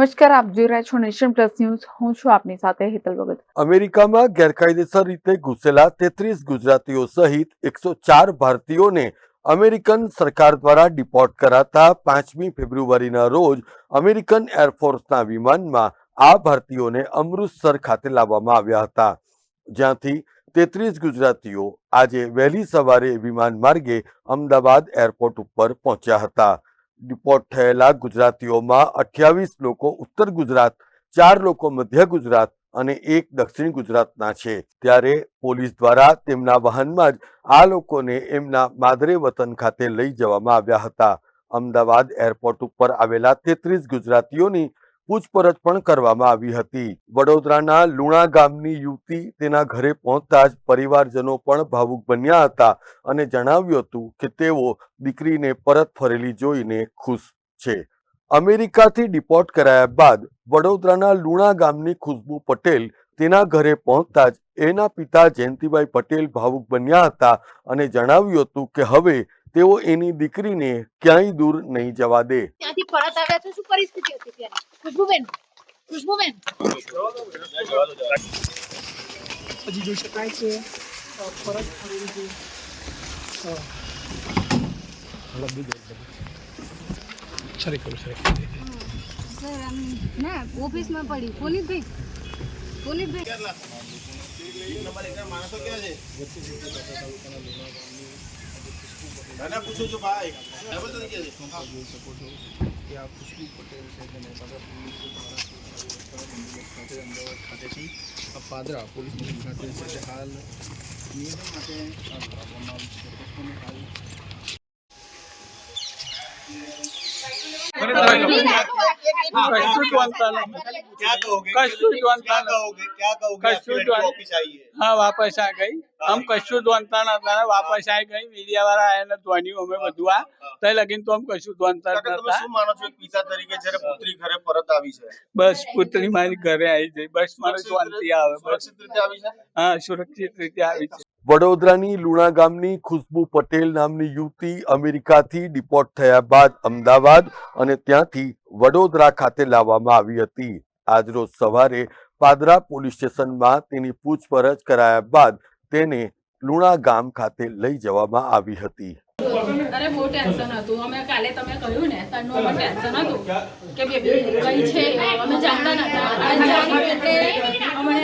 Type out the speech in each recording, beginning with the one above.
નમસ્કાર, આપ જોઈ રહ્યા છો નેશન પ્લસ ન્યૂઝ. હું છું આપની સાથે હેતલ ભગત. અમેરિકામાં ગેરકાયદેસર રીતે ઘૂસેલા તેત્રીસ ગુજરાતીઓ સહિત એકસો ચાર ભારતીયોને અમેરિકન સરકાર દ્વારા ડિપોર્ટ કરાતા પાંચમી ફેબ્રુઆરીના રોજ અમેરિકન એરફોર્સના વિમાનમાં આ ભારતીયોને અમૃતસર ખાતે લાવવામાં આવ્યા હતા. જ્યાંથી તેત્રીસ ગુજરાતીઓ આજે વહેલી સવારે વિમાન માર્ગે અમદાવાદ એરપોર્ટ ઉપર પહોંચ્યા હતા. ડિપોર્ટ થયેલા ગુજરાતીઓમાં અઠ્યાવીસ લોકો ઉત્તર ગુજરાત, ચાર લોકો મધ્ય ગુજરાત અને એક દક્ષિણ ગુજરાતના છે. ત્યારે પોલીસ દ્વારા તેમના વાહનમાં જ આ લોકોને એમના માદરે વતન ખાતે લઈ જવામાં આવ્યા હતા. અમદાવાદ એરપોર્ટ ઉપર આવેલા તેત્રીસ ગુજરાતીઓની પૂછપરછ પણ કરવામાં આવી હતી. વડોદરાના લુણા ગામની યુવતી તેના ઘરે પહોંચતા જ પરિવારજનો પણ ભાવુક બન્યા હતા અને જણાવ્યું હતું કે તેઓ દીકરીને પરત ફરેલી જોઈને ખુશ છે. અમેરિકાથી ડિપોર્ટ કરાયા બાદ વડોદરાના લુણા ગામની ખુશ્બુ પટેલ તેના ઘરે પહોંચતા જ એના પિતા જયંતિભાઈ પટેલ ભાવુક બન્યા હતા અને જણાવ્યું હતું કે હવે તેઓ એની દીકરીને ક્યાંય દૂર નહીં જવા દે. ત્યાંથી પરત આવ્યા તો શું પરિસ્થિતિ હતી ત્યારે? ખુશ્બુબેન ખુશ્બુબેન હજી જોઈ શકાય છે પરત સરી કરું સરી સર આમ ના ઓફિસમાં પડી પુનિતભાઈ પુનિતભાઈ જોઈ શકો છો કે આ ખુશ્બુ પટેલ છે જેને પાદરા પોલીસ ખાતે અમદાવાદ ખાતેથી આ પાદરા પોલીસ ખાતે છે હાલ નિવેદન માટે આ લાવવામાં આવ્યું છે હા વાપસ આ ગઈ આમ કશું જ નતા વાપસ આ ગઈ મીડિયા વાળા આયા ને ધ્વનિયું અમે બધું આ તે લગીન તો આમ કશું જ વાંધતા નતા શું માનો છો પિતા તરીકે જયારે પુત્રી ઘરે પરત આવી છે બસ પુત્રી મારી ઘરે આવી જઈ બસ મારે શાંતિ આવે બસ સુરક્ષિત રીતે આવી છે હા સુરક્ષિત રીતે આવી છે વડોદરાની લુણા ગામની ખુશ્બુ પટેલ નામની યુવતી અમેરિકાથી ડિપોર્ટ થયા બાદ અમદાવાદ અને ત્યાંથી વડોદરા ખાતે લાવવામાં આવી હતી. આજરોજ સવારે પાદરા પોલીસ સ્ટેશનમાં તેની પૂછપરછ કરાયા બાદ તેને લુણા ગામ ખાતે લઈ જવામાં આવી હતી. અરે બહુ ટેન્શન હતું. અમે કાલે તમે કહ્યું ને તારનું અમે ટેન્શન હતું કે બેબી કઈ છે? અમે જાણતા નતા એટલે અમને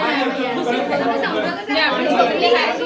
ખુશી થઈ કે આપણી છોકરી સારી